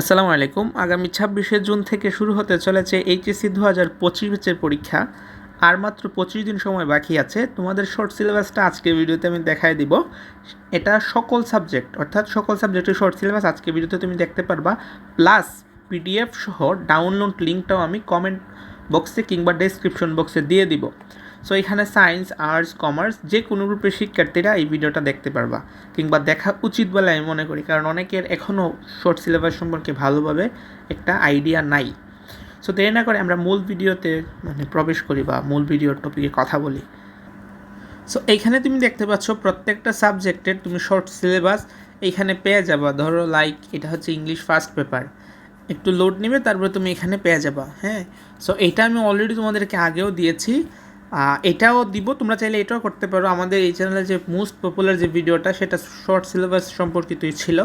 আসসালামু আলাইকুম। আগামী ছাব্বিশে জুন থেকে শুরু হতে চলেছে এইচএসসি দু হাজার পঁচিশ ব্যাচের পরীক্ষা। আর মাত্র পঁচিশ দিন সময় বাকি আছে। তোমাদের শর্ট সিলেবাসটা আজকে ভিডিওতে আমি দেখাই দিব। এটা সকল সাবজেক্ট অর্থাৎ সকল সাবজেক্টের শর্ট সিলেবাস আজকে ভিডিওতে তুমি দেখতে পারবা। প্লাস পিডিএফ সহ ডাউনলোড লিঙ্কটাও আমি কমেন্ট বক্সে কিংবা ডেসক্রিপশন বক্সে দিয়ে দিব। সো এখানে সায়েন্স আর্টস কমার্স যে কোনো গ্রুপের শিক্ষার্থীরা এই ভিডিওটা দেখতে পারবা কিংবা দেখা উচিত বলে আমি মনে করি, কারণ অনেকের এখনও শর্ট সিলেবাস সম্পর্কে ভালোভাবে একটা আইডিয়া নাই। সো দেরি না করে আমরা মূল ভিডিওতে মানে প্রবেশ করি বা মূল ভিডিওর টপিকে কথা বলি। সো এইখানে তুমি দেখতে পাচ্ছ প্রত্যেকটা সাবজেক্টের তুমি শর্ট সিলেবাস এইখানে পেয়ে যাবা। ধরো লাইক এটা হচ্ছে ইংলিশ ফার্স্ট পেপার একটু লোড নেবে, তারপরে তুমি এখানে পেয়ে যাবা হ্যাঁ? সো এটা আমি অলরেডি তোমাদেরকে আগেও দিয়েছি। এটাও দিব। তোমরা চাইলে এটাও করতে পারো। আমাদের এই চ্যানেলে যে মোস্ট পপুলার যে ভিডিওটা সেটা শর্ট সিলেবাস সম্পর্কিতই ছিল।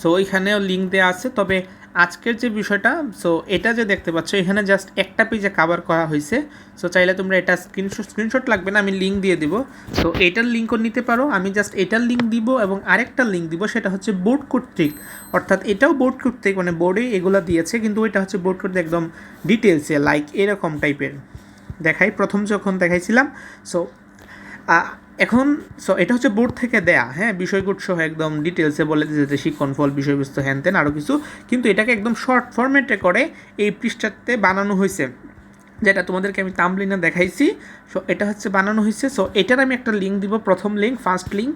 সো ওইখানেও লিঙ্ক দেওয়া আছে। তবে আজকের যে বিষয়টা সো এটা যে দেখতে পাচ্ছ, এখানে জাস্ট একটা পেজে কাভার করা হয়েছে। সো চাইলে তোমরা এটা স্ক্রিনশট স্ক্রিনশট লাগবে না, আমি লিঙ্ক দিয়ে দিব। সো এটার লিঙ্কও নিতে পারো। আমি জাস্ট এটার লিঙ্ক দিব এবং আরেকটা লিঙ্ক দিব, সেটা হচ্ছে বোর্ড কর্তৃক। অর্থাৎ এটাও বোর্ড কর্তৃক মানে বোর্ডে এগুলো দিয়েছে, কিন্তু ওইটা হচ্ছে বোর্ড কর্তৃক একদম ডিটেলসে লাইক এরকম টাইপের দেখাই, প্রথম যখন দেখাইছিলাম সো এখন সো এটা হচ্ছে বোর্ড থেকে দেয়া হ্যাঁ বিষয়গুট সহ একদম ডিটেলসে বলে যে শিক্ষণ ফল, বিষয়বস্তু হ্যান তেন আরও কিছু, কিন্তু এটাকে একদম শর্ট ফরম্যাটে করে এই পৃষ্ঠাতে বানানো হয়েছে যেটা তোমাদেরকে আমি তামলিনে দেখাইছি। সো এটা হচ্ছে বানানো হয়েছে সো এটার আমি একটা লিঙ্ক দিব, প্রথম লিঙ্ক ফার্স্ট লিঙ্ক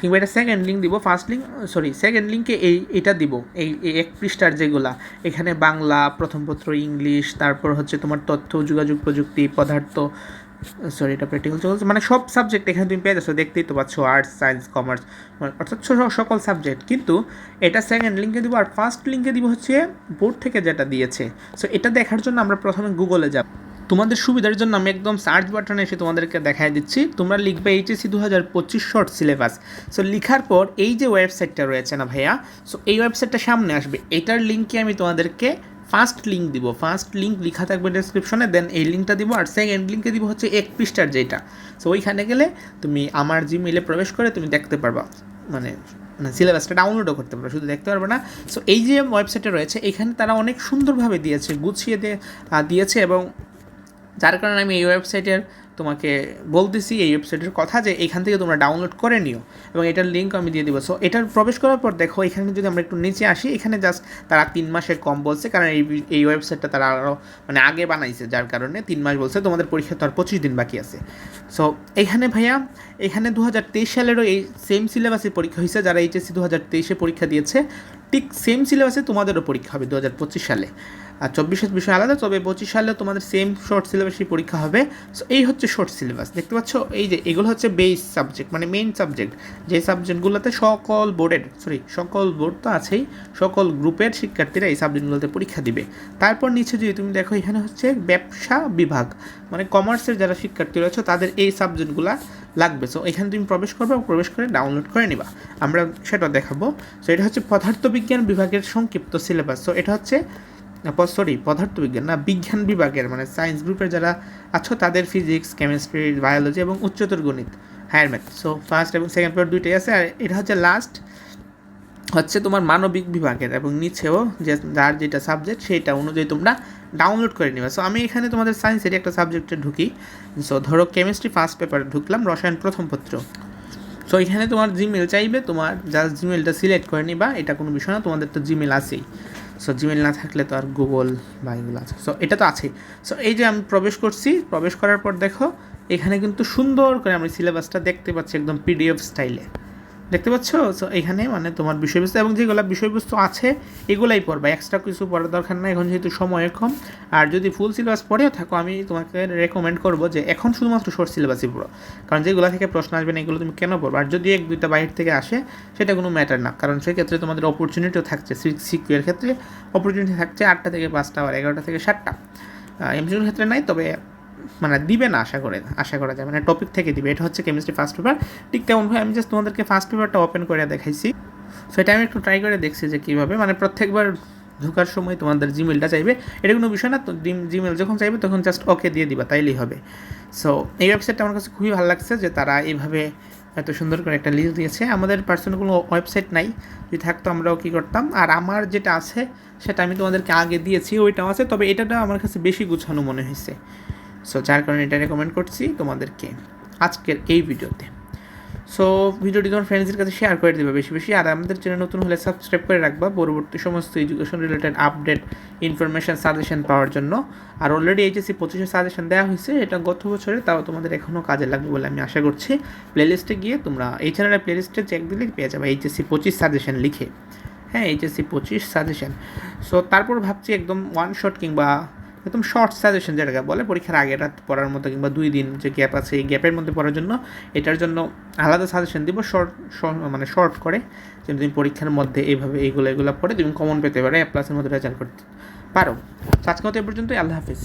কিংবা এটা সেকেন্ড লিঙ্ক দিব ফার্স্ট লিঙ্ক সরি সেকেন্ড লিঙ্কে এই, এটা দিব, এই এক পৃষ্ঠার যেগুলা। এখানে বাংলা প্রথমপত্র ইংলিশ, তারপর হচ্ছে তোমার তথ্য, যোগাযোগ প্রযুক্তি, পদার্থ সরি এটা প্র্যাকটিক্যাল চলছে। মানে সব সাবজেক্ট এখানে তুমি পেয়ে যাচ্ছ, দেখতেই তো পাচ্ছ আর্টস সায়েন্স কমার্স অর্থাৎ সকল সাবজেক্ট কিন্তু এটা সেকেন্ড লিঙ্কে দিব, আর ফার্স্ট লিঙ্কে দিব হচ্ছে বোর্ড থেকে যেটা দিয়েছে। সো এটা দেখার জন্য আমরা প্রথমে গুগলে যাব। তোমাদের সুবিধার জন্য আমি একদম সার্চ বাটনে এসে তোমাদেরকে দেখাই দিচ্ছি। তোমরা লিখবে এইচএসসি দু হাজার পঁচিশ শর্ট সিলেবাস সো লিখার পর এই যে ওয়েবসাইটটা রয়েছে না ভাইয়া? সো এই ওয়েবসাইটটা সামনে আসবে। এটার লিঙ্কে আমি তোমাদেরকে ফার্স্ট লিঙ্ক দিব, ফার্স্ট লিঙ্ক লেখা থাকবে ডেসক্রিপশনে দেন এই লিঙ্কটা দিব আর সেকেন্ড লিঙ্কে দিব হচ্ছে এক পৃষ্ঠার যেটা সো ওইখানে গেলে তুমি আমার জিমেলে প্রবেশ করে তুমি দেখতে পারবা। মানে মানে সিলেবাসটা ডাউনলোডও করতে পারবে, শুধু দেখতে পারবে না। সো এই যে ওয়েবসাইটে রয়েছে, এখানে তারা অনেক সুন্দরভাবে দিয়েছে, গুছিয়ে দিয়ে দিয়েছে এবং যার কারণে আমি এই ওয়েবসাইটের তোমাকে বলতেছি এই ওয়েবসাইটের কথা যে এখান থেকে তোমরা ডাউনলোড করে নিও এবং এটার লিঙ্ক আমি দিয়ে দেবো। সো এটার প্রবেশ করার পর দেখো, এখানে যদি আমরা একটু নিচে আসি, এখানে জাস্ট তারা তিন মাসের কম বলছে, কারণ এই এই ওয়েবসাইটটা তারা আরও মানে আগে বানাইছে, যার কারণে তিন মাস বলছে, তোমাদের পরীক্ষা তো আর পঁচিশ দিন বাকি আছে। সো এখানে ভাইয়া, এখানে দু হাজার তেইশ সালেরও এই সেম সিলেবাসে পরীক্ষা হয়েছে, যারা এইচএসসি দু হাজার তেইশে পরীক্ষা দিয়েছে, ঠিক সেম সিলেবাসে তোমাদেরও পরীক্ষা হবে দু হাজার পঁচিশ সালে। আর চব্বিশের বিষয় আলাদা, তবে পঁচিশ সালে তোমাদের সেম শর্ট সিলেবাসই পরীক্ষা হবে। সো এই হচ্ছে শর্ট সিলেবাস দেখতে পাচ্ছ? এই যে, এগুলো হচ্ছে বেস সাবজেক্ট মানে মেইন সাবজেক্ট যে সাবজেক্টগুলোতে সকল বোর্ডের সরি সকল বোর্ড তো আছেই, সকল গ্রুপের শিক্ষার্থীরা এই সাবজেক্টগুলোতে পরীক্ষা দিবে। তারপর নিচে যদি তুমি দেখো, এখানে হচ্ছে ব্যবসা বিভাগ মানে কমার্সের যারা শিক্ষার্থী রয়েছে, তাদের এই সাবজেক্টগুলো লাগবে। সো এখানে তুমি প্রবেশ করবে, প্রবেশ করে ডাউনলোড করে নিবা। আমরা সেটা দেখাবো। সো এটা হচ্ছে পদার্থবিজ্ঞান বিভাগের সংক্ষিপ্ত সিলেবাস সো এটা হচ্ছে সরি পদার্থবিজ্ঞান না, বিজ্ঞান বিভাগের মানে সায়েন্স গ্রুপের যারা আছো, তাদের ফিজিক্স কেমিস্ট্রি বায়োলজি এবং উচ্চতর গণিত হায়ার ম্যাথ সো ফার্স্ট এবং সেকেন্ড পেপার দুইটাই আছে, আর এটা হচ্ছে লাস্ট হচ্ছে তোমার মানবিক বিভাগের, এবং নিচেও যে যার যেটা সাবজেক্ট সেটা অনুযায়ী তোমরা ডাউনলোড করে নেবে। সো আমি এখানে তোমাদের সায়েন্সের একটা সাবজেক্টে ঢুকি। সো ধরো কেমিস্ট্রি ফার্স্ট পেপারে ঢুকলাম, রসায়ন প্রথম পত্র। সো এখানে তোমার জিমেল চাইবে, তোমার জাস্ট জিমেলটা সিলেক্ট করে নিবা, এটা কোনো বিষয় না, তোমাদের তো জিমেল আছেই। সো জিমেল না থাকলে তো আর গুগল বা এগুলো আছে। সো এটা তো আছেই। সো এই যে আমি প্রবেশ করছি, প্রবেশ করার পর দেখো, এখানে কিন্তু সুন্দর করে আমি সিলেবাসটা দেখতে পাচ্ছি একদম পিডিএফ স্টাইলে দেখতে পাচ্ছ? সো এখানে মানে তোমার বিষয়বস্তু এবং যেগুলো বিষয়বস্তু আছে, এগুলাই পড়বা। এক্সট্রা কিছু পড়ার দরকার নাই, এখন যেহেতু সময় কম। আর যদি ফুল সিলেবাস পড়েও থাকো, আমি তোমাকে রেকমেন্ড করব যে এখন শুধুমাত্র শর্ট সিলেবাসই পড়ো। কারণ যেগুলো থেকে প্রশ্ন আসবে না, এগুলো তুমি কেন পড়ব? আর যদি এক, দুইটা বাইরে থেকে আসে, সেটা কোনো ম্যাটার না। কারণ সেক্ষেত্রে তোমাদের অপরচুনিটিও থাকছে সিকিউর ক্ষেত্রে। অপরচুনিটি থাকছে আটটা থেকে পাঁচটা আর এগারোটা থেকে সাতটা। এমসিউর ক্ষেত্রে নাই, তবে মানে দিবে না, আশা করে, আশা করা যায়। মানে টপিক থেকে দিবে। এটা হচ্ছে কেমিস্ট্রি ফার্স্ট পেপার ঠিক তেমনভাবে আমি জাস্ট তোমাদেরকে ফার্স্ট পেপারটা ওপেন করে দেখাইছি। সেটা আমি একটু ট্রাই করে দেখছি যে কীভাবে। মানে প্রত্যেকবার ঢোকার সময় তোমাদের জিমেলটা চাইবে। এটা কোনো বিষয় না জিমেল যখন চাইবে তখন জাস্ট ওকে দিয়ে দিবা, তাইলেই হবে। সো এই ওয়েবসাইটটা আমার কাছে খুবই ভালো লাগছে যে তারা এইভাবে এত সুন্দর করে একটা লিস্ট দিয়েছে। আমাদের পার্সোনাল কোনো ওয়েবসাইট নাই। যদি থাকতো আমরাও কী করতাম। আর আমার যেটা আছে, সেটা আমি তোমাদেরকে আগে দিয়েছি, ওইটাও আছে। তবে এটাটা আমার কাছে বেশি গুছানো মনে হয়েছে সো যার কারণে এটা রেকমেন্ড করছি তোমাদেরকে আজকের এই ভিডিওতে। সো ভিডিওটি তোমার ফ্রেন্ডসদের কাছে শেয়ার করে দেবে বেশি বেশি। আর আমাদের চ্যানেল নতুন হলে সাবস্ক্রাইব করে রাখবা পরবর্তী সমস্ত education related update information suggestion পাওয়ার জন্য। আর অলরেডি এইচএসসি পঁচিশে সাজেশন দেওয়া হয়েছে, এটা গত বছরে, তাও তোমাদের এখনও কাজে লাগবে বলে আমি আশা করছি। প্লেলিস্টে গিয়ে তোমরা এই চ্যানেলের প্লেলিস্টে চেক দিলে পেয়ে যাবে এইচএসসি পঁচিশ সাজেশন লিখে। হ্যাঁ এইচএসসি পঁচিশ সাজেশন সো তারপর ভাবছি একদম ওয়ান শট কিংবা একদম শর্ট সাজেশন যেটাকে বলে, পরীক্ষার আগে রাত পড়ার মতো কিংবা দুই দিন যে গ্যাপ আছে, এই গ্যাপের মধ্যে পড়ার জন্য এটার জন্য আলাদা সাজেশন দিব শর্ট মানে শর্ট করে যেন তুমি পরীক্ষার মধ্যে এইভাবে এইগুলো, এগুলো পড়ে তুমি কমন পেতে পারো প্লাসের মধ্যে রেজাল্ট করতে পারো। আজকে মতো এ পর্যন্তই, আল্লাহ হাফিজ।